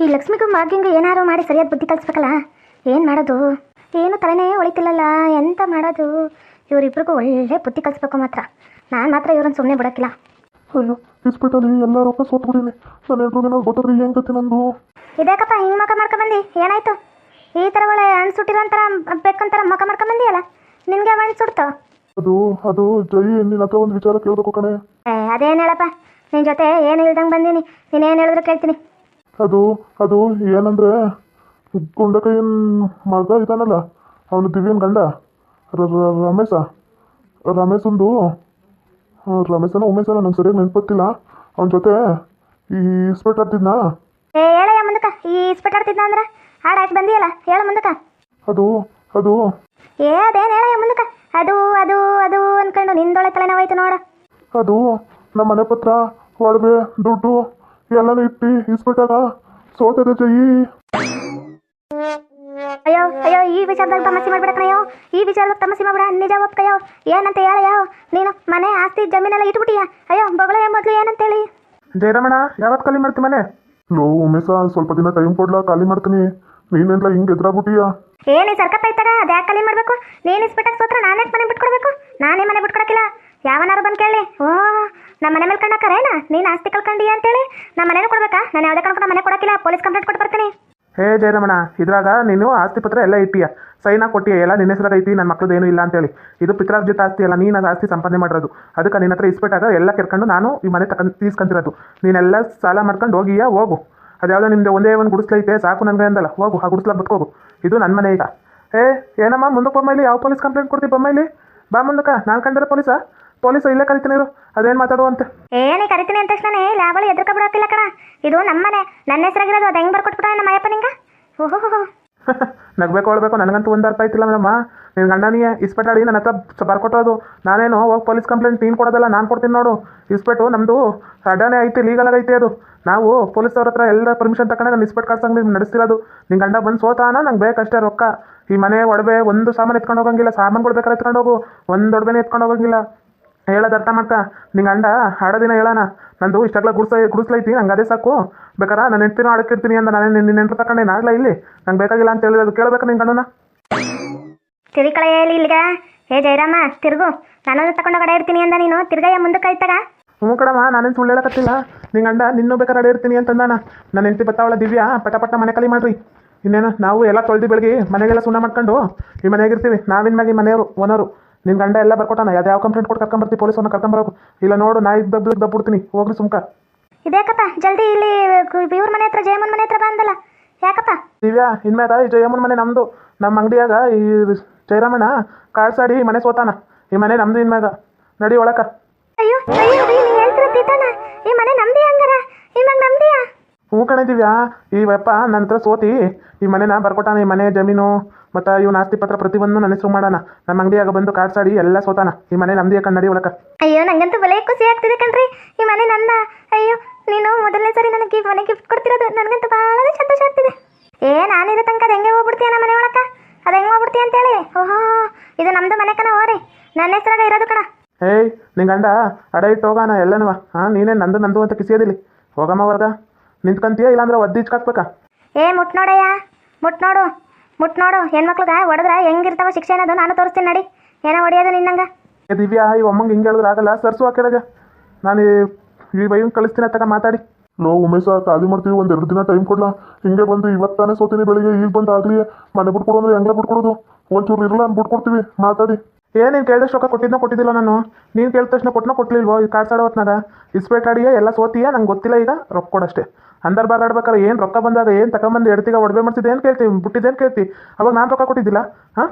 ಈ ಲಕ್ಷ್ಮಿಗೂ ಮಾರ್ಗಿಂಗ್ ಏನಾರು ಮಾಡಿ ಸರಿಯಾದ ಬುದ್ಧಿ ಕಲಿಸ್ಬೇಕಲ್ಲ? ಏನು ಮಾಡೋದು? ಏನು ತಲೆನೇ ಒಳಿತಿಲ್ಲಲ್ಲ ಎಂತ ಮಾಡೋದು? ಇವರಿಬ್ರಿಗೂ ಒಳ್ಳೆ ಬುದ್ಧಿ ಕಲಿಸ್ಬೇಕು ಮಾತ್ರ. ನಾನು ಮಾತ್ರ ಇವ್ರನ್ನ ಸುಮ್ಮನೆ ಬಿಡೋಕ್ಕಿಲ್ಲ ಅಯ್ಯೋ ಇಸ್ಪಿಟಲ್ಲಿ ಎಲ್ಲ ರೊಕ್ಕ ಸೋತ್ಬಿಡೀನಿ ನನ್ನ ಎಲ್ರಿಗೂ ಏನಾದ್ರು ಗೊತ್ತಾದ್ರೆ ಏನು ಗತಿ ನಂದು? ಇದೇಕಪ್ಪ ಹಿಂಗೆ ಮಕ ಮಾಡ್ಕೊಂಬಂದು ಏನಾಯ್ತು? ಈ ಥರ ಒಳ್ಳೆ ಹಣ್ಣು ಸುಟ್ಟಿರೋ ಒಂಥರ ಬೇಕಂತಾರ ಮಕ ಮಾಡ್ಕೊಂಬಂದಿಯಲ್ಲ ನಿನಗೆ ಹಣ್ಣು ಸುಡ್ತು ಅದು ಅದು ಜೈ ನಿನ್ನ ಹತ್ರ ಒಂದು ವಿಚಾರ ಕೇಳಬೇಕು ಕಣೆ. ಏ ಅದೇನು ಹೇಳಪ್ಪ? ನಿನ್ನ ಜೊತೆ ಏನು ಇಲ್ದಂಗೆ ಬಂದೀನಿ. ನೀನೇನು ಹೇಳಿದ್ರು ಕೇಳ್ತೀನಿ. ಅದು ಅದು ಏನಂದ್ರೆ ಗುಂಡಕೈನ್ ಮಗ ಇದ್ದಾನಲ್ಲ ಅವನು ದಿವ್ಯನ್ ಗಂಡ ರಮೇಶ. ರಮೇಶಂದು ರಮೇಶನ ಉಮೇಶನ ನಂಗೆ ಸರಿಯಾಗಿ ನೆನಪತ್ತಿಲ್ಲ. ಅವನ ಜೊತೆ ಈ ಇಸ್ಪೆಟ್ ಆಡ್ತಿದ್ನಾ? ಏ ಹೇಳಯ್ಯ ಮುಂದಕ್ಕೆ ಈ ಇಸ್ಪೆಟ್ ಆಡ್ತಿದ್ನ ಅಂದ್ರೆ? ಹಾಡು ಹಾಕಿ ಬಂದಿಯಲ್ಲ ಹೇಳ ಮುಂದಕ್ಕೆ. ಅದು ಅದು. ಏ ಅದೇನು ಹೇಳಯ್ಯ ಮುಂದಕ್ಕೆ? ಅದು ಅದು ಅದು ಅನ್ಕೊಂಡು ನಿಂದೊಳೆ ತಲೆನೋವಾಯ್ತು ನೋಡು. ಅದು ನಮ್ಮ ಮನೆ ಪತ್ರ ಒಡವೆ ದುಡ್ಡು ಎಲ್ಲನೂ ಇಟ್ಟಿ ಇಸ್ಪೆಟ್ಟಾಗ ಸೋತದ ಜಯಿ. ಅಯ್ಯೋ ಅಯ್ಯೋ ಈ ವಿಚಾರದಾಗ ತಮಸಿ ಮಾಡ್ಬೇಡ ಕಣಯ್ಯೋ. ಈ ವಿಚಾರದಾಗ ತಮಸಿ ಮಾಡ್ಬಿಡ. ನಿಜ ಒಪ್ಕಯ್ಯೋ. ಏನಂತ ಹೇಳಯ್ಯೋ. ನೀನು ಮನೆ ಆಸ್ತಿ ಜಮೀನೆಲ್ಲ ಇಟ್ಬಿಟ್ಟಿಯ? ಅಯ್ಯೋ ಬೊಗಳಯ್ಯ ಮೊದಲು ಏನಂತೇಳಿ? ಜಯರಮಣ ಯಾವತ್ತು ಖಾಲಿ ಮಾಡ್ತಿ ಮನೆ? ಲೋ ಉಮೇಶ ಸ್ವಲ್ಪ ದಿನ ಟೈಮ್ ಕೊಡ್ಲಾ ಖಾಲಿ ಮಾಡ್ತೀನಿ. ನೀನೆಲ್ಲ ಹಿಂಗೆ ಎದ್ರಾಗ್ಬಿಟ್ಟಿಯಾ? ಏನೇ ಸರ್ಕಪ್ಪ ಇತ್ತಾಗ ಅದ್ಯಾಕೆ ಖಾಲಿ ಮಾಡಬೇಕು? ನೀನು ಇಸ್ಬಿಟ್ಟಾಗ ಸೋತ್ರ ನಾನೇ ಮನೆ ಬಿಟ್ಕೊಡ್ಬೇಕು. ನಾನೇ ಮನೆ ಬಿಟ್ಕೊಡಕ್ಕಿಲ್ಲ. ಯಾವನಾರು ಬಂದು ಕೇಳಿ? ಓ ನಮ್ಮ ಮನೆ ಮೇಲೆ ಕಣ್ಣಕ್ಕರೇನ ನೀನು ಆಸ್ತಿ ಕಳ್ಕೊಂಡಿ ಅಂತೇಳಿ? ನಮ್ಮ ಮನೇನು ಕೊಡ್ಬೇಕಾ? ನಾನು ಯಾವುದೇ ಕಾರಣಕ್ಕೂ ಮನೆ ಕೊಡಕ್ಕಿಲ್ಲ. ಪೊಲೀಸ್ ಕಂಪ್ಲೇಂಟ್ ಕೊಟ್ಟು ಬರ್ತೀನಿ. ಹೇ, ಜಯರಮಣ, ಇದ್ರಾಗ ನೀನು ಆಸ್ತಿ ಪತ್ರ ಎಲ್ಲ ಇಟ್ಟಿಯ? ಸೈನ್ ಕೊಟ್ಟಿಯ? ಎಲ್ಲ ನಿನ್ನ ಹೆಸರಾಗ ಐತಿ ನನ್ನ ಮಕ್ಳದ್ದು ಏನೂ ಇಲ್ಲ ಅಂತೇಳಿ. ಇದು ಪಿತ್ರಾರ್ಜಿತ ಆಸ್ತಿ ಅಲ್ಲ, ನೀನು ಅದು ಆಸ್ತಿ ಸಂಪಾದನೆ ಮಾಡಿರೋದು. ಅದಕ್ಕೆ ನಿನ್ನ ಹತ್ರ ಇಸ್ಬಿಟ್ಟಾಗ ಎಲ್ಲ ಕೆರ್ಕೊಂಡು ನಾನು ಈ ಮನೆ ತಕೊಂಡು ತೀಸ್ಕೊಂತಿರೋದು. ನೀನೆಲ್ಲ ಸಾಲ ಮಾಡ್ಕೊಂಡು ಹೋಗಿಯ? ಹೋಗು. ಅದ್ಯಾವುದೋ ನಿಮ್ದು ಒಂದೇ ಒಂದು ಗುಡಿಸ್ಲೈತೆ ಸಾಕು ನನಗೆ ಅಂದಲ್ಲ. ಹೋಗು, ಆ ಗುಡಿಸ್ಲ ಬಿಟ್ಕೋಗು ಇದು ನನ್ನ ಮನೆ ಈಗ. ಏ ಏನಮ್ಮ ಮುಂದಕ್ಕೆ ಬೊಮ್ಮೈಲಿ ಯಾವ ಪೊಲೀಸ್ ಕಂಪ್ಲೇಂಟ್ ಕೊಡ್ತೀವಿ ಬೊಮ್ಮೈಲಿ ಬಾ ಮುಂದಕ್ಕ ನಾನು ಕಂಡಿರೋ ಪೊಲೀಸ? ಪೊಲೀಸ್ ಇಲ್ಲೇ ಕರಿತೀನಿ ಇರು ಅದೇನು ಮಾತಾಡುವಂತೆ? ಏನೇ ಕರಿತೀನಿ ಅಂತ ತಕ್ಷಣ ಲ್ಯಾಬಳು ಎದುರ್ಕ ಬಿಡೋಕ್ಕಿಲ್ಲ ಕಣ. ಇದು ನಮ್ಮನೆ ನನ್ನ ಹೆಸರಾಗಿರೋದು ಅದು ಹೆಂಗೆ ಬರ್ಕೊಟ್ಬಿಟ್ಟ ನಮ್ಮ ಅಯ್ಯಪ್ಪ ನಿಂಗ? ಓಹೋ ನಗ್ಬೇಕು ಹೊಳ್ಬೇಕು ನನಗಂತೂ ಒಂದು ಅರ್ಥ ಆಯ್ತಿಲ್ಲ ಮೇಡಮ್ಮ. ನಿನ್ನ ಗಂಡನಿಗೆ ಇಸ್ಪೆಟಾಡಿ ನನ್ನ ಹತ್ರ ಬರ್ಕೊಟ್ಟೋದು ನಾನೇನು ಹೋಗಿ ಪೊಲೀಸ್ ಕಂಪ್ಲೇಂಟ್ ನೀನು ಕೊಡೋದಲ್ಲ ನಾನು ಕೊಡ್ತೀನಿ ನೋಡು. ಇಸ್ಪೆಟು ನಮ್ಮದು ಅಡ್ಡಾನೇ ಐತಿ ಲೀಗಲ್ ಐತೆ ಅದು. ನಾವು ಪೊಲೀಸ್ ಅವ್ರ ಹತ್ರ ಎಲ್ಲ ಪರ್ಮಿಷನ್ ತಗೊಂಡಾಗ ನಾನು ಇಸ್ಪೆಟ್ ಕಳ್ಸಂಗೆ ನಿಮ್ಗೆ ನಡೆಸ್ತಿರೋದು. ನಿನ್ನ ಗಂಡ ಬಂದು ಸೋತಾನ ನಂಗೆ ಬೇಕಷ್ಟೇ ರೊಕ್ಕ. ಈ ಮನೆ ಒಡವೆ ಒಂದು ಸಾಮಾನು ಎತ್ಕೊಂಡು ಹೋಗಂಗಿಲ್ಲ ಸಾಮಾನುಗಳು ಬೇಕಾದ್ರೆ ಎತ್ಕೊಂಡು ಹೋಗು. ಒಂದು ಒಡವೆನೇ ಎತ್ಕೊಂಡು ಹೋಗಂಗಿಲ್ಲ. ಹೇಳೋದು ಅರ್ಥ ಮಾಡ್ತಾ ನಿಂಗೆ ಗಂಡ ಹಾಡೋದಿನ ಹೇಳೋಣ. ನಂದು ಇಷ್ಟಾಗ್ಲ ಗುಡ್ಸ ಗುಡಿಸ್ಲೈತಿ ನಂಗೆ ಅದೇ ಸಾಕು. ಬೇಕಾರೆ? ನಾನು ಹೆಂಡ್ತಿನೂ ಆಡಕ್ಕಿರ್ತೀನಿ ಅಂತ ನಾನು ನಿನ್ನ ನೆಂಟ್ರು ತಗೊಂಡೆ ನಾಡ್ಲ ಇಲ್ಲಿ? ನಂಗೆ ಬೇಕಾಗಿಲ್ಲ ಅಂತ ಹೇಳಿರೋದು ಕೇಳ್ಬೇಕು ನಿನ್ನ ಗಂಡನ? ಹೇಳಿ ಇಲ್ಲಿಗ. ಹೇ ಜಯರಾಮ ತಿರುಗು. ನಾನು ತಗೊಂಡು ಕಡೆ ಇರ್ತೀನಿ ಅಂತ ನೀನು. ತಿರ್ಗಯ್ಯ ಮುಂದಕ್ಕೆ ಐತಾಗ ಹ್ಞೂ ಕಡಮ್ಮ ನಾನೇನು ಸುಳ್ಳು ಹೇಳಕತ್ತಿಲ್ಲ. ನಿನ್ನ ಅಂಡ ನಿನ್ನೂ ಬೇಕಾದ್ರೆ ಅಡೆ ಇರ್ತೀನಿ ಅಂತಂದಾನ. ನನ್ನ ಹೆಂಡತಿ ಬತ್ತಾವಳ ದಿವ್ಯಾ ಪಟ ಪಟ ಮನೆ ಖಾಲಿ ಮಾಡ್ರಿ. ಇನ್ನೇನು ನಾವು ಎಲ್ಲ ತೊಳ್ದು ಬೆಳಗ್ಗೆ ಮನೆಗೆಲ್ಲ ಸುಣ್ಣ ಮಾಡ್ಕೊಂಡು ಈ ಮನೆಯಾಗಿರ್ತೀವಿ ನಾವಿನ ಮ್ಯಾಗೆ ಮನೆಯವರು ಓನರು. ನಿನ್ನ ಗಂಡ ಎಲ್ಲ ಬರ್ಕೊಟ್ಟಾನ. ಯಾವ್ದು ಯಾವ ಕಂಪ್ಲೇಂಟ್ ಕೊಟ್ಟು ಕರ್ಕೊಂಬರ್ತೀವಿ ಕರ್ಕೊಂಡ್ ಕರ್ಕೊಂಬರೋಕು ಇಲ್ಲ ನೋಡು ನಾ ಇದ್ದ ದಬ್ಬ ದಬ್ಬಿಡ್ತೀನಿ. ಹೋಗ್ರಿ ಸುಮ್ಕ. ಇದೇಕಪ್ಪ ಜಲ್ದಿ ಇಲ್ಲಿ ಇವ್ರ ಮನೆ ಹತ್ರ ಜಯಮನ್ ಮನೆ ಹತ್ರ ಬಂದಲ್ಲ ಯಾಕಪ್ಪ? ದಿವ್ಯಾ ಇನ್ಮ್ಯಾಗ ಈ ಜಯಮನ್ ಮನೆ ನಮ್ಮದು ನಮ್ಮ ಅಂಗಡಿಯಾಗ ಈ ಜಯರಾಮಣ್ಣ ಕಾಡ್ಸಾಡಿ ಮನೆ ಸೋತಾನ. ಈ ಮನೆ ನಮ್ದು ಇನ್ಮ್ಯಾಗ. ನಡಿ ಒಳಕ. ಅಯ್ಯೋ. ಹ್ಞೂ ಕಣೆ ದಿವ್ಯಾ ಈ ಹತ್ರ ಸೋತಿ. ಈ ಮನೆನ ಬರ್ಕೊಟ್ಟಾನ ಈ ಮನೆ ಜಮೀನು. ಮತ್ತು ಇವ್ನ ಆಸ್ತಿ ಪತ್ರ ಪ್ರತಿಯೊಂದು ನನ್ನ ಹೆಸರು ಮಾಡೋಣ ನಮ್ಮ ಅಂಗಡಿಯಾಗ ಬಂದು ಕಾಡ್ಸಾಡಿ ಎಲ್ಲ ಸೋತಾನ. ಈ ಮನೆ ನಮ್ದಿಯ ಕನ್ನಡಿ ನಡಿ ಒಳಕ. ಅಯ್ಯೋ ನಂಗಂತೂ ಬಲೆ ಖುಷಿ ಆಗ್ತಿದೆ ಕಣ್ರಿ. ಈ ಮನೆ ನನ್ನ ಅಯ್ಯೋ ನೀನು ಮೊದಲನೇ ಸರಿ ನನಗೆ ಮನೆ ಗಿಫ್ಟ್ ಕೊಡ್ತಿರೋದು. ನನಗಂತೂ ಭಾಳ ಸಂತೋಷ ಆಗ್ತಿದೆ. ಏ ನಾನಿರೋ ತನಕ ಅದು ಹೆಂಗೆ ಹೋಗ್ಬಿಡ್ತೀಯ ನಮ್ಮ ಮನೆ ಒಳಕ? ಅದು ಹೆಂಗೆ ಹೋಗ್ಬಿಡ್ತೀಯ ಅಂತೇಳಿ? ಓಹೋ ಇದು ನಮ್ದು ಮನೆ ಕಣ ಹೋರಿ ನನ್ನ ಹೆಸರಾಗ ಇರೋದು ಕಣ. ಏಯ್ ನಿನ್ ಗಂಡ ಅಡ ಇಟ್ಟು ಹೋಗೋಣ ಎಲ್ಲನವ ಹಾಂ ನೀನೇ ನಂದು ನಂದು ಅಂತ ಕಿಸಿಯೋದಿಲ್ಲ. ಹೋಗಮ್ಮ ವರ್ಗ ನಿಂತ್ಕೊಂತೀಯ ಇಲ್ಲಾಂದ್ರೆ ಒದ್ದು ಇಚ್ಕಾಕ್ಬೇಕಾ ಏ ಮುಟ್ ನೋಡಯ್ಯ. ಮುಟ್ ನೋಡು. ಮುಟ್ ನೋಡು. ಹೆಣ್ಮಕ್ಳಿಗೆ ಹೊಡೆದ್ರ ಹೆಂಗಿರ್ತಾವ ಶಿಕ್ಷೆ ಅನ್ನೋದು ನಾನು ತೋರಿಸ್ತೀನಿ ನಡಿ. ಏನೋ ಹೊಡೆಯೋದು ನಿನ್ನಂಗ. ಏ ದಿವ್ಯಾ ಈ ಒಮ್ಮಂಗೆ ಹಿಂಗೆ ಹೇಳಿದ್ರೆ ಆಗಲ್ಲ. ಸರ್ಸು ಹಾಕಿರಾಗ ನಾನು ಈ- ಬೈ ಕಳಿಸ್ತೀನಿ ಅತ್ತಾಗ ಮಾತಾಡಿ. ಲೋ ಉಮೇಶ ಖಾಲಿ ಮಾಡ್ತೀವಿ. ಒಂದು ಎರಡು ದಿನ ಟೈಮ್ ಕೊಡ್ಲಾ? ಹಿಂಗೆ ಬಂದು ಇವತ್ತಾನೆ ಸೋತೀನಿ ಬೆಳಿಗ್ಗೆ. ಈಗ ಬಂದು ಆಗಲಿ ಮನೆ ಬಿಟ್ಕೊಡು ಅಂದ್ರೆ ಹೆಂಗೆ ಬಿಟ್ಕೊಡೋದು? ಒಂಚೂರು ಇರಲ್ಲ ಅಂತ ಬಿಟ್ಕೊಡ್ತೀವಿ. ಮಾತಾಡಿ. ಏ ನೀನು ಕೇಳಿದಷ್ಟು ರೊಕ್ಕ ಕೊಟ್ಟಿದ್ನ ಕೊಟ್ಟಿದ್ದಿಲ್ಲ ನಾನು? ನೀನು ಕೇಳಿದ ತಕ್ಷಣ ಕೊಟ್ಟನ ಕೊಟ್ಟಲಿಲ್ವೋ ಈ ಕಾಡ್ಸಾಡೋ ಹೊತ್ನಾಗ? ಇಸ್ಪೇಟ್ ಆಡಿಯೇ ಎಲ್ಲ ಸೋತಿಯಾ? ನಂಗೆ ಗೊತ್ತಿಲ್ಲ ಈಗ. ರೊಕ್ಕ ಕೊಡಷ್ಟೇ ಅಂದರ್ ಬಾರ್ ಆಡ್ಬೇಕಾರೆ ಏನು ರೊಕ್ಕ ಬಂದಾಗ ಏನು ತಗೊಂಬಂದು ಎಡ್ತಿಗ ಒಡವೆ ಮಾಡ್ತಿದ್ದೆ ಏನು ಕೇಳ್ತೀವಿ ಏನು ಕೇಳ್ತಿ? ಅವಾಗ ನಾನು ರೊಕ್ಕ ಕೊಟ್ಟಿದ್ದಿಲ್ಲ, ಹಾಂ?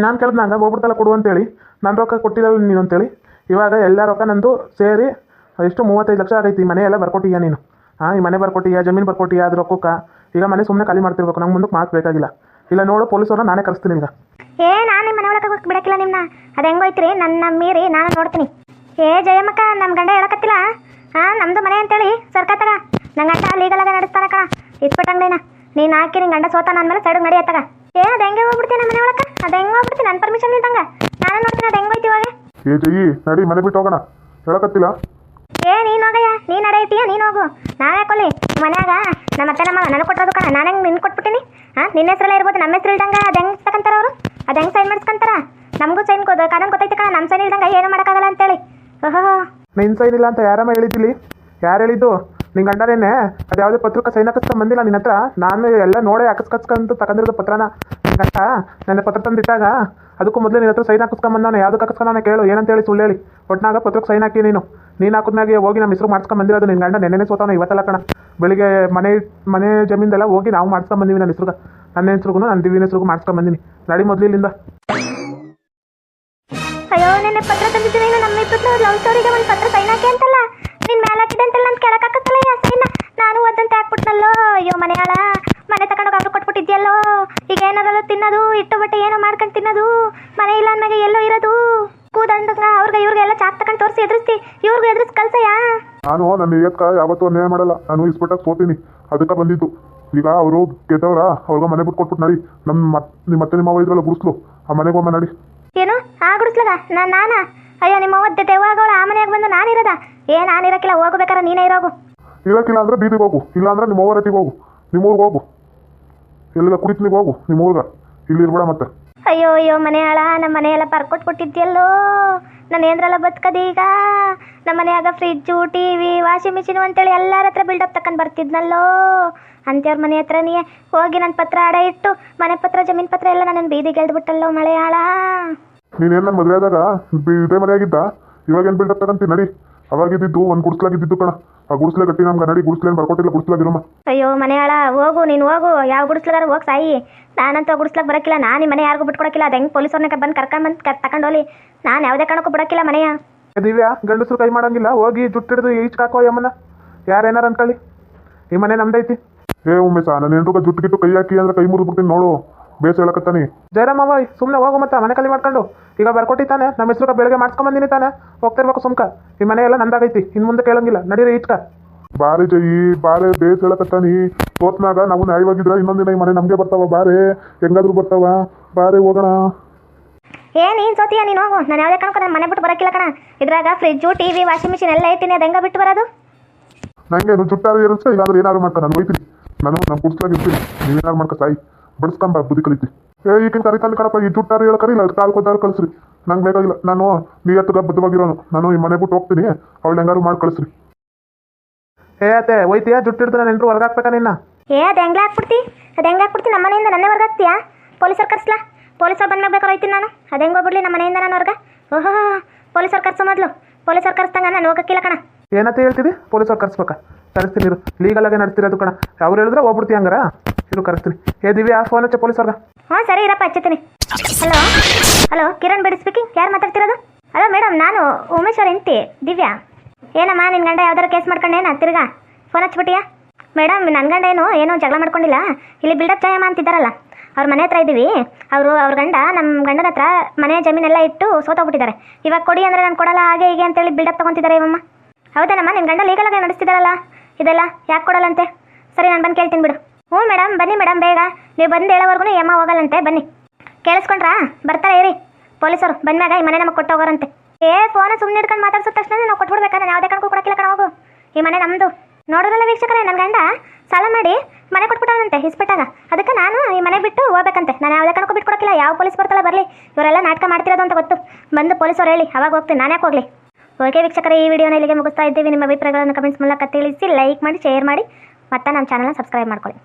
ನಾನು ಕೇಳಿದ್ನಾಗ ಹೋಗ್ಬಿಡ್ತಲ್ಲ ಕೊಡು ಅಂತೇಳಿ. ನಾನು ರೊಕ್ಕ ಕೊಟ್ಟಿಲ್ಲ ನೀನು ಅಂತೇಳಿ. ಇವಾಗ ಎಲ್ಲ ರೊಕ್ಕ ನಂದು ಸೇರಿ ಎಷ್ಟು ಮೂವತ್ತೈದು ಲಕ್ಷ ಆಗೈತಿ. ಮನೆ ಎಲ್ಲ ಬರ್ಕೊಟ್ಟಿಯಾ ನೀನು? ಹಾಂ, ಈ ಮನೆ ಬರ್ಕೊಟ್ಟಿಯಾ? ಜಮೀನು ಬರ್ಕೊಟ್ಟಿಯಾ? ಅದು ರೊಕ್ಕಕ್ಕೆ? ಈಗ ಮನೆ ಸುಮ್ಮನೆ ಖಾಲಿ ಮಾಡ್ತಿರ್ಬೇಕು. ನಂಗೆ ಮುಂದಕ್ಕೆ ಮಾತು ಬೇಕಾಗಿಲ್ಲ. ಇಲ್ಲ ನೋಡು ಪೊಲೀಸವ್ರನ್ನ ನಾನೇ ಕರೆಸ್ತೀನಿ ಈಗ ಏ, ನಾನು ನಿಮ್ಮ ಮನೆ ಒಳಗೆ ಬಿಡಕ್ಕಿಲ್ಲ ನಿಮ್ಮನ್ನ ಅದು ಹೆಂಗೋಯ್ತ್ರಿ ನನ್ನ ಮೀರಿ ನಾನು ನೋಡ್ತೀನಿ. ಏ, ಜಯಮ್ಮಕ್ಕ ನಮ್ಮ ಗಂಡ ಹೇಳಕತ್ತಿಲ್ಲ? ಹಾಂ ನಮ್ಮದು ಮನೆ ಅಂತೇಳಿ ಸರ್ಕತ್ತಗ ನನ್ನ ಗಂಡ ಲೀಗಲಾಗ ನಡೆಸ್ತಾನ ಕಣ. ಅಂಗಡಿನ ನೀನ್ ಹಾಕಿ ನಿಂಗೆ ಗಂಡ ಸೋತ ನನ್ನ ಮೇಲೆ ಸೈಡ್ ನಡಿ ಅತ್ತಗ. ಏ ಅದು ಹೆಂಗೆ ಹೋಗ್ಬಿಡ್ತೀನಿ ಮನೆ ಒಳಕ ಅದು ಹೆಂಗೆ ಹೋಗ್ಬಿಡ್ತೀನಿ ನನ್ ಪರ್ಮಿಷನ್ ಇದ್ದಂಗೆ ನಾನು ನೋಡ್ತೀನಿ ಅದು ಹೆಂಗೋಯ್ತು ಇವಾಗ? ಏ ಜಯಿ ನಡಿ ಮನೆ ಬಿಟ್ಟು ಹೋಗೋಣ. ಹೇಳಕತ್ತಿಲ್ಲ? ಏ ನೀನು ಹೋಗಯ್ಯ. ನೀನ್ ನಡೆ ನೀನ್ ನೀನು ಹೋಗು. ನಾವೇ ಕೊಲ್ಲಿ. ಮನ್ಯಾಗ ನಮ್ಮ ಅತ್ತೆ ನಮ್ಮ ನನಗೆ ಕೊಟ್ಟರೋದು ಕಣ ನಾನು ಹೆಂಗ್ ನಿನ್ ಕೊಟ್ಬಿಟ್ಟಿನಿ? ಹಾಂ ನಿನ್ನ ಹೆಸರಲ್ಲ ಇರ್ಬೋದು. ನಮ್ಮ ಹೆಸರು ಇಲ್ದಂಗ ಅದು ಹೆಂಗೆ ತಗೊಂತಾರ ಅವರು? ಅದು ಹೆಂಗೆ ಸೈನ್ ಮಾಡಿಸ್ಕೊಂತಾರ? ನಮಗೂ ಸೈನ್ ಕಾನೂನು ಗೊತ್ತೈತೆ ಕಣ. ನಮ್ಮ ಸೈನ್ ಇಲ್ದಂಗೆ ಏನು ಮಾಡೋಕ್ಕಾಗಲ್ಲ ಅಂತೇಳಿ. ಓಹೋ ನಿನ್ನ ಸೈನ್ ಇಲ್ಲ ಅಂತ ಯಾರಮ್ಮ ಹೇಳಿದ್ದಿಲ್ಲಿ ಯಾರು ಹೇಳಿದ್ದು? ನಿನ್ನ ಗಂಡನೇನೆ ಅದು ಯಾವುದೇ ಪತ್ರಕ್ಕೆ ಸೈನ್ ಹಾಕಿಸ್ಕೊಂಡು ಬಂದಿಲ್ಲ ನಿನ್ನ ಹತ್ರ. ನಾನು ಎಲ್ಲ ನೋಡಿ ಹಾಕಿಸ್ಕಸ್ಕೊಂತ ತಗೊಂಡಿರೋದು ಪತ್ರನ. ಗಂಡ ನನ್ನ ಪತ್ರ ತಂದಿಟ್ಟಾಗ? ಅದಕ್ಕೂ ಮೊದಲು ನಿನ್ನ ಹತ್ರ ಸೈನ್ ಹಾಕಿಸ್ಕೊಂಬಂದಾನೆ ಯಾವುದಕ್ಕೆ ನಾನು ಕೇಳು. ಏನಂತ ಹೇಳಿ ಸುಳ್ಳು ಹೇಳಿ. ಒಟ್ನಾಗ ಪತ್ರಕ್ಕೆ ಸೈನ್ ಹಾಕಿ ನೀನು. ನೀನು ಹಾಕಿದ್ಮೇಲೆ ಹೋಗಿ ನಮ್ಮ ಹೆಸರು ಮಾಡ್ಸ್ಕೊಂಡ್ ಬಂದಿರೋದು ನಿನ್ನ ಗಂಡ. ನೆನ್ನೆ ಸೋತಾನೆ ಇವತ್ತಲ್ಲ ಕಣ. ಬೆಳಿಗ್ಗೆ ಮನೆ ಮನೆ ಜಮೀನ್ದೆಲ್ಲ ಹೋಗಿ ನಾವು ಮಾಡ್ಸ್ಕೊಂಡ್ ಬಂದೀವಿ ನನ್ನ ಹೆಸ್ರಿಗೆ. ನನ್ನ ಹೆಸ್ರಿಗೂ ನನ್ನ ದಿವಿನ ಹೆಸ್ರಿಗೂ ಮಾಡ್ಸ್ಕೊಂಡ್ ಬಂದೀನಿ. ನಡಿ ಮೊದಲು ಇಲ್ಲಿಂದ. ಅಯ್ಯೋ ಪತ್ರ ತಂದಿದ್ದೀನಿ ನೀನು ನಮ್ಮ ಲವ್ ಸ್ಟೋರಿಗೆ ಒಂದು ಪತ್ರ ಸೈನ್ ಹಾಕಿ ಅಂತಲ್ಲ? ನಿನ್ ಮೇಲೆ ಹಾಕಿದಂತೆಲ್ಲ ಅಂತಲ್ಲ ನಾನು ಕೆಳಕಾಕತ್ತಲ್ಲ ಯಾಸಿನ ನಾನು ಓದಂತ ಹಾಕ್ಬಿಟ್ನಲ್ಲೋ ಅಯ್ಯೋ ಮನೆಯಾಳ ಮನೆ ತಗೊಂಡೋಗಿ ಅವ್ರು ಕೊಟ್ಬಿಟ್ಟಿದ್ಯಲ್ಲೋ? ಈಗ ಏನಾರಲ್ಲ ತಿನ್ನೋದು ಇಟ್ಟು ಬಟ್ಟೆ ಏನೋ ಮಾಡ್ಕೊಂಡು ತಿನ್ನೋದು? ಮನೆ ಇಲ್ಲ ಅಂದಾಗ ಎಲ್ಲೋ ಇರೋದು? ಕೂದಂಡಂಗ ಅವ್ರಿಗೆ ಇವ್ರಿಗೆಲ್ಲ ಚಾಕ್ ತಗೊಂಡು ತೋರಿಸಿ ಎದುರಿಸ್ತಿ. ಇವ್ರಿಗೂ ಎದುರಿಸಿ ಕಲ್ಸಯ್ಯ? ನಾನು ನನ್ನ ನಿಯತ್ಕ ಯಾವತ್ತೂ ಅನ್ಯಾಯ ಮಾಡಲ್ಲ. ನಾನು ಇಸ್ಬಿಟ್ಟಾಗ ಸೋತೀನಿ. ಅದಕ್ಕೆ ಬಂದಿದ್ದು. ಈಗ ಅವರು ಗೆದ್ದವ್ರ ಅವ್ರಿಗೆ ಮನೆ ಬಿಟ್ಟು ಕೊಟ್ಬಿಟ್ಟು ನಡಿ. ನಮ್ಮ ನಿಮ್ಮ ಮತ್ತೆ ನಿಮ್ಮ ಇದ್ರಲ್ಲ ಗುಡಿಸ್ಲು. ಆ ಮನೆಗೆ ಹೋಗ ನಡಿ. ಏನು? ಆ ಗುಡಿಸ್ಲಗ? ನಾನು ನಾನಾ? ಅಯ್ಯೋ ನಿಮ್ಮ ಅವ್ವ ದೆವ್ವಗಳು ಆ ಮನೆಯಾಗ ಬಂದು ನಾನಿರೋದ? ಏ ನಾನಿರಕ್ಕಿಲ್ಲ ಹೋಗ್ಬೇಕಾರೆ ನೀನೇ ಇರೋಗು. ಇರಕ್ಕಿಲ್ಲ ಅಂದ್ರೆ ಬೀದಿಗೆ ಹೋಗು ಇಲ್ಲ ಅಂದ್ರೆ ನಿಮ್ಮ ಓವರ್ ಹೋಗು ನಿಮ್ಮ ಊರಿಗೆ ಹೋಗು. ಎಲ್ಲ ಕುಡಿತ್ನಿಗೆ ಹೋಗು ನಿಮ್ಮ ಊರ್ಗ. ಇಲ್ಲಿ ಇರ್ಬೇಡ ಮತ್ತೆ. ಅಯ್ಯೋ ಅಯ್ಯೋ ಮನೆ ಹಾಳ ನಮ್ಮ ಮನೆಯೆಲ್ಲ ಬರ್ಕೊಟ್ಬಿಟ್ಟಿದ್ಯಲ್ಲೋ ನಾನು ಏನ್ರಲ್ಲ ಬದುಕದೆ ಈಗ? ನಮ್ಮ ಮನೆಯಾಗ fridge T V washing machine ಅಂತೇಳಿ ಎಲ್ಲರ ಹತ್ರ ಬಿಲ್ಡಪ್ ತಕೊಂಡು ಬರ್ತಿದ್ನಲ್ಲೋ. ಅಂತ್ಯವ್ರ ಮನೆ ಹತ್ರ ನೀ ಹೋಗಿ ನನ್ನ ಪತ್ರ ಅಡ ಇಟ್ಟು ಮನೆ ಪತ್ರ ಜಮೀನ್ ಪತ್ರ ಎಲ್ಲ ನನ್ನ ಬೀದಿಗೆ ಎಳ್ದ್ಬಿಟ್ಟಲ್ಲೋ ಮಳೆ ಮಳೆಯಾಳ ನೀನೇನು ನನ್ನ ಮದುವೆ ಆದಾಗ ಇದೇ ಮನೆಯಾಗಿದ್ದ? ಇವಾಗೇನು ಬಿಲ್ಡಪ್ ತಗಂತೀನಿ ನಡಿ. ಅವಾಗಿದ್ದಿದ್ದು ಒಂದು ಗುಡ್ಸ್ಲಾಗಿದ್ದು ಕಣ. ಆ ಗುಡ್ಸ್ಲೆ ಗಟ್ಟಿ ನಮ್ಗೆ ನಡಿ ಗುಡಿಸ್ಲೇನು ಬರ್ಕೊಟ್ಟಿಲ್ಲ ಗುಡ್ಸ್ಲಾಗಿರಮ್ಮ. ಅಯ್ಯೋ ಮನೆ ಆಳ ಹೋಗು ನೀನು ಹೋಗು. ಯಾವ ಗುಡಿಸ್ಲಾಗಾರ ಹೋಗ್ ಸಾಯಿ. ನಾನಂತ ಗುಡಿಸ್ಲಾಗ ಬರಕಿಲ್ಲ. ನಾನು ನಿಮ್ ಮನೆ ಯಾರಿಗೂ ಬಿಟ್ಕೊಡಕಿಲ್ಲ. ಅದು ಹೆಂಗೆ ಪೊಲೀಸವ್ರನ್ನ ಬಂದು ಕರ್ಕೊಂಡು ಬಂದು ತಗೊಂಡೋಲಿ ನಾನು ಯಾವುದೇ ಕಾರಣಕ್ಕೂ ಬಿಡಕಿಲ್ಲ ಮನೆಯ. ದಿವ್ಯಾ ಗಂಡಸರು ಕೈ ಮಾಡಂಗಿಲ್ಲ. ಹೋಗಿ ಜುಟ್ಟು ಹಿಡಿದು ಈಚ್ ಹಾಕೋ ಯಮ್ಮನ. ಯಾರೇನಾರ ಅನ್ಕೊಳ್ಳಿ ಈ ಮನೆ ನಮ್ದೈತಿ. ಏ ಉಮೇಶ ನಾನು ಹೆಂಡ್ರುಗ ಜುಟ್ಟು ಗಿಟ್ಟು ಕೈ ಹಾಕಿ ಅಂದ್ರೆ ಕೈ ಮುರಿದ್ಬಿಡ್ತೀನಿ ನೋಡು. ಬೇಸ್ ಹೇಳಕತ್ತಾನೆ. ಜಯರಾಮ್ ಅವ ಸುಮ್ಮನೆ ಹೋಗು ಮತ್ತೆ ಮನೆ ಕಲಿ ಮಾಡ್ಕೊಂಡು. ಈಗ ಬರ್ಕೊಟ್ಟಿದ್ದಾನೆ ತಾನೆ ನಮ್ಮ ಹೆಸರು ಬೆಳಗ್ಗೆ ಮಾಡ್ಸ್ಕೊಂಬಂದಿನಿ ತಾನೆ. ಹೋಗ್ತಿರ್ಬೇಕು ಸುಮ್ಕ. ಈ ಮನೆ ಎಲ್ಲ ನಂದಾಗೈತಿ ಇನ್ನು ಮುಂದೆ ಕೇಳಂಗಿಲ್ಲ. ನಡೀರಿ ಇಟ್ಕ ಬಾರಿ ಜಯಿ ಬಾರೆ ಬೇಸ್ ಹೇಳಕತ್ತಾನಿ. ಹೋತ್ನಾಗ ನಾವು ನ್ಯಾಯವಾಗಿದ್ರ ಇನ್ನೊಂದಿನ ಈ ಮನೆ ನಮಗೆ ಬರ್ತಾವ ಬಾರೆ. ಹೆಂಗಾದ್ರೂ ಬರ್ತಾವ. ಬಾರೆ ಹೋಗೋಣ. ಏ ನೀನ್ ಸೋತಿಯ? ನೀನು ಹೋಗು. ನಾನು ಯಾವುದೇ ಕಾರಣಕ್ಕೂ ನನ್ನ ಮನೆ ಬಿಟ್ಟು ಬರೋಕ್ಕಿಲ್ಲ ಕಣ. ಇದ್ರಾಗ ಫ್ರಿಜ್ಜು ಟಿವಿ ವಾಷಿಂಗ್ ಮಿಷಿನ್ ಎಲ್ಲ ಐತಿನಿ ಅದು ಹೆಂಗ ಬಿಟ್ಟು ಬರೋದು? ನಂಗೆ ಅದು ಜುಟ್ಟಾರು ಇರುತ್ತೆ ಇಲ್ಲಾಂದ್ರೆ ಏನಾದ್ರು ಮಾಡ್ಕೊ ನಾನು ಹೋಯ್ತೀನಿ ನಾನು ನಮ್ಮ ಕುಡ್ಸ್ಲಾಗ ಇರ್ತೀನಿ. ನೀವೇನಾದ್ರು ಮಾಡ್ಕೊ ಸಾಯಿ. ಬಡಿಸ್ಕೊಂಬ ಬುದ್ಧಿ ಕಲಿತಿ. ಏ ಈಗಿನ ಕರಿತಾನೆ ಕಣಪ್ಪ ಈ ಜುಟ್ಟಾರು ಹೇಳ ಕರಿಲ್ಲ ಕಾಲು ಕೊದ್ದಾರು ಕಳಿಸ್ರಿ. ನಂಗೆ ಬೇಕಾಗಿಲ್ಲ ನಾನು ನೀ ನಿಯತ್ತಗ ಬದ್ಧವಾಗಿರೋನು. ನಾನು ಈ ಮನೆ ಬಿಟ್ಟು ಹೋಗ್ತೀನಿ ಅವಳು ಹೆಂಗಾರು ಮಾಡಿ ಕಳಿಸ್ರಿ. ಏ ಅತ್ತೆ ಹೋಯ್ತೀಯಾ? ಜುಟ್ಟು ಹಿಡ್ದು ನಾನು ಎಂಟ್ರು ಹೊರಗಾಕ್ಬೇಕಾ ನಿನ್ನ? ಏ ಅದು ಹೆಂಗೆ ಹಾಕ್ಬಿಡ್ತಿ ಅದು ಹೆಂಗೆ ಹಾಕ್ಬಿಡ್ತಿ ನಮ್ಮ ಮನೆಯಿಂದ ನನ್ನೇ ಪೊಲೀಸ್ ಪೊಲೀಸರು ಕರ್ಸ್ಲಾ? ಪೊಲೀಸರು ಬಂದಾಗ ಬೇಕಾದ್ರೆ ಹೋಯ್ತೀನಿ ನಾನು. ಅದು ಹೆಂಗೆ ಹೋಗ್ಬಿಡ್ಲಿ ನಮ್ಮ ಮನೆಯಿಂದ ನಾನು ಹೊರಗೆ? ಓಹೋ ಪೊಲೀಸರು ಕರ್ಸೋ ಮೊದಲು. ಪೊಲೀಸರು ಕರ್ಸ್ದಂಗ ನಾನು ಹೋಗಕ್ಕಿಲ್ಲ ಕಣ. ಏನಂತ ಹೇಳ್ತಿದ್ದಿ ಪೊಲೀಸರು ಕರ್ಸ್ಬೇಕಾ? ಕರೆಸ್ತೀನಿ ಇರು. ಆಗಿ ನಡೆಸ್ತಿರೋದು ಕಣ. ಅವ್ರು ಹೇಳಿದ್ರೆ ಹೋಗ್ಬಿಡ್ತಿ ಹಂಗಾರ? ಕರೆಸ್ತೀನಿ. ಏ, ದಿವ್ಯಾ ಫೋನ್ ಹಚ್ಚ ಪೊಲೀಸವ್ರ ಹಾಂ ಸರಿ ಇರಪ್ಪ ಹಚ್ಚತೀನಿ ಹಲೋ ಹಲೋ ಕಿರಣ್ ಬಿಡಿ ಸ್ಪೀಕಿಂಗ್ ಯಾರು ಮಾತಾಡ್ತಿರೋದು? ಹಲೋ ಮೇಡಮ್ ನಾನು ಉಮೇಶ್ ಅವ್ರ ಹೆಂಡತಿ, ದಿವ್ಯಾ. ಏನಮ್ಮ ನಿನ್ನ ಗಂಡ ಯಾವ್ದಾರು ಕೇಸ್ ಮಾಡ್ಕೊಂಡೇನ ತಿರ್ಗಾ ಫೋನ್ ಹಚ್ಬಿಟ್ಟಿಯಾ? ಮೇಡಮ್ ನನ್ನ ಗಂಡ ಏನು ಏನು ಜಗಳ ಮಾಡ್ಕೊಂಡಿಲ್ಲ. ಇಲ್ಲಿ ಬಿಲ್ಡಪ್ ಜಯಮ್ಮ ಅಂತಿದ್ದಾರಲ್ಲ. ಅವ್ರ ಮನೆ ಹತ್ರ ಇದ್ದೀವಿ ಅವರು, ಅವ್ರ ಗಂಡ ನಮ್ಮ ಗಂಡನ ಹತ್ರ ಮನೆ ಜಮೀನೆಲ್ಲ ಇಟ್ಟು ಸೋತೋಗ್ಬಿಟ್ಟಿದ್ದಾರೆ. ಇವಾಗ ಕೊಡಿ ಅಂದರೆ ನಾನು ಕೊಡಲ್ಲ, ಹಾಗೆ ಹೀಗೆ ಅಂತೇಳಿ ಬಿಲ್ಡಪ್ ತೊಗೊತಿದ್ದಾರೆ ಇವಮ್ಮ ಹೌದೇನಮ್ಮ ನಿನ್ನ ಗಂಡ ಲೀಗಲಾಗಿ ನಡೆಸ್ತಿದ್ದಾರಲ್ಲ? ಇದೆಲ್ಲ ಯಾಕೆ ಕೊಡಲ್ಲಂತೆ? ಸರಿ, ನಾನು ಬಂದು ಕೇಳ್ತೀನಿ ಬಿಡು. ಹ್ಞೂ ಮೇಡಮ್, ಬನ್ನಿ ಮೇಡಮ್ ಬೇಗ. ನೀವು ಬಂದು ಹೇಳೋವರೆಗೂ ಯಮ್ಮ ಹೋಗಲ್ಲಂತೆ, ಬನ್ನಿ. ಕೇಳಿಸ್ಕೊಂಡ್ರಾ? ಬರ್ತಾರೆ, ಇರಿ. ಪೊಲೀಸರು ಬಂದಾಗ ಈ ಮನೆ ನಮಗೆ ಕೊಟ್ಟೋಗೋರಂತೆ ಏ ಫೋನ್ ಸುಮ್ಮನೆ ಹಿಡ್ಕೊಂಡು ಮಾತಾಡ್ಸಿದ ತಕ್ಷಣ ನಾವು ಕೊಟ್ಬಿಡ್ಬೇಕಾ ನಾನು ಯಾವುದೇ ಕಣಕ್ಕೂ ಕೊಡಕ್ಕಿಲ್ಲ ಕಣ ಹೋಗು. ಈ ಮನೆ ನಮ್ಮದು ನೋಡಿದ್ರಲ್ಲ ವೀಕ್ಷಕರೇ ನನ್ನ ಗಂಡ ಸಾಲ ಮಾಡಿ ಮನೆ ಕೊಟ್ಬಿಟ್ಟವನಂತೆ ಹಿಸ್ಬಿಟ್ಟಾಗ ಅದಕ್ಕೆ ನಾನು ಈ ಮನೆ ಬಿಟ್ಟು ಹೋಗ್ಬೇಕಂತೆ. ನಾನು ಯಾವುದೇ ಬಿಟ್ಟು ಬಿಟ್ಕೊಡಕ್ಕಿಲ್ಲ ಯಾವ ಪೊಲೀಸ್ ಬರ್ತಾಳೆ ಬರಲಿ. ಇವರೆಲ್ಲ ನಾಟಕ ಮಾಡ್ತಿರೋದು ಅಂತ ಗೊತ್ತು. ಬಂದು ಪೊಲೀಸರು ಹೇಳಿ, ಅವಾಗ ಹೋಗ್ತೀನಿ, ನಾನು ಹೋಗಲಿ? ಓಕೆ ವೀಕ್ಷಕರೇ, ಈ ವಿಡಿಯೋನ ಇಲ್ಲಿಗೆ ಮುಗಿಸ್ತಾ ಇದ್ದೀವಿ. ನಿಮ್ಮ ಅಭಿಪ್ರಾಯಗಳನ್ನು ಕಮೆಂಟ್ಸ್ ಮೂಲಕ ತಿಳಿಸಿ, ಲೈಕ್ ಮಾಡಿ, ಶೇರ್ ಮಾಡಿ, ಮತ್ತೆ ನಮ್ಮ ಚಾನಲ್ನ ಸಬ್ಸ್ಕ್ರೈಬ್ ಮಾಡ್ಕೊಳ್ಳಿ.